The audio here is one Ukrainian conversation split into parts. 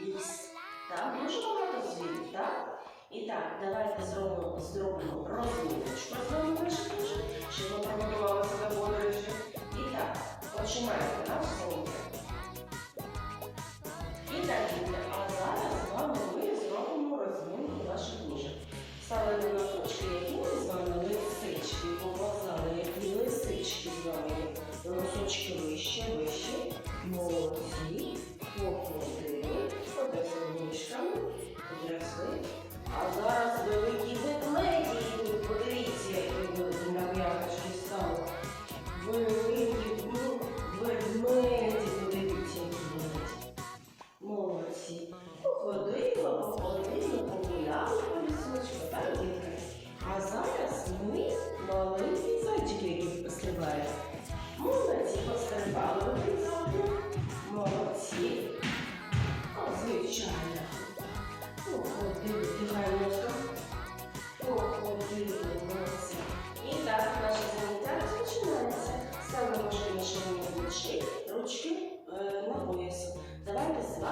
ліс. Так, багато звірів, так? І так, давайте зробимо, зробимо розміночку з вами дуже, щоб ми приготували себе подорожі. І так, починаємо наш заняття. І так, діти, а зараз з вами ми зробимо розмінку наших ніжок. Стали на носочки, які ми з вами лисички, показали, які лисички з вами. Носочки вище, вище, молодці, походили, потрясли підросли. А зараз великі ведмеді подивіться, як великі на м'якочки стали.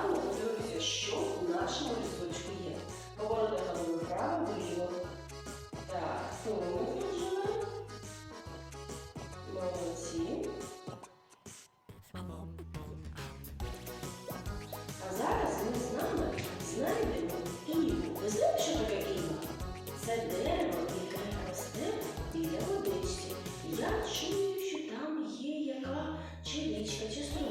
Вами подивимося, що у нашому лісочку є. Говорите голову вправо, вліво. Так, сторону пружина. Молодці. А зараз ми з нами знайдемо іву. Ви знаєте, що таке іва? Це дерево, яке росте біля водички. Я чую, що там є яка чи річка, чи струмочок.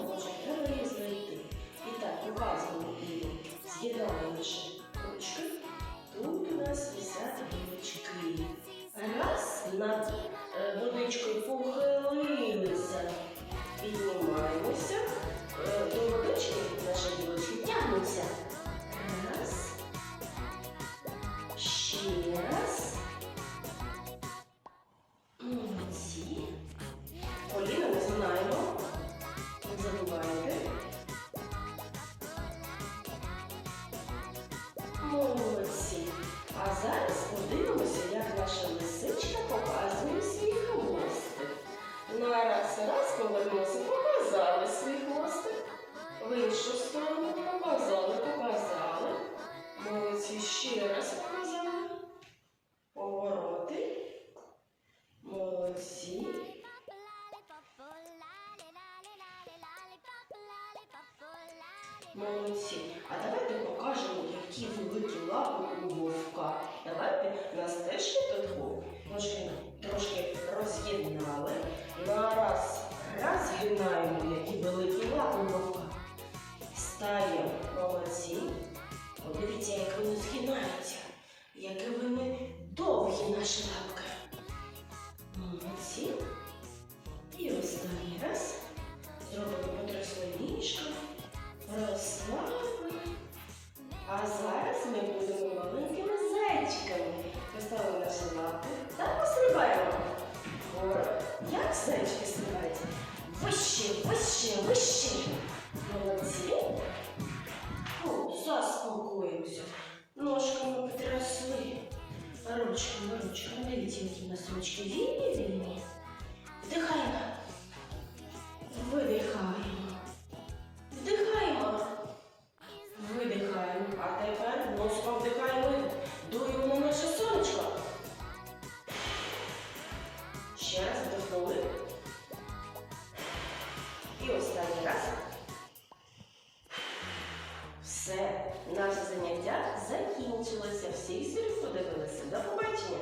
Молодці. А зараз подивимося, як наша лисичка показує свій хвостик. На раз, раз повернувся, показали свій хвостик. В іншу сторону показали, показали. Молодці ще раз показали. Повороти. Молодці. Молодці. А давайте покажемо, які великі лапи у вовка. Давайте нас теж є тут вовк. Трошки роз'єднали. Нараз, згинаємо, які великі лапи. Стаємо молодці. Подивіться, як вони згинаються. Зайчики стрибають? Вище, вище, вище. Молодці. О, заспокоїмося. Ножками потрясли. Ручками, ручками. У нас ручки вільні, вільні. Вдихаємо. Видихаємо. Все, наше заняття закінчилося. Всі звірі подивилися. До побачення!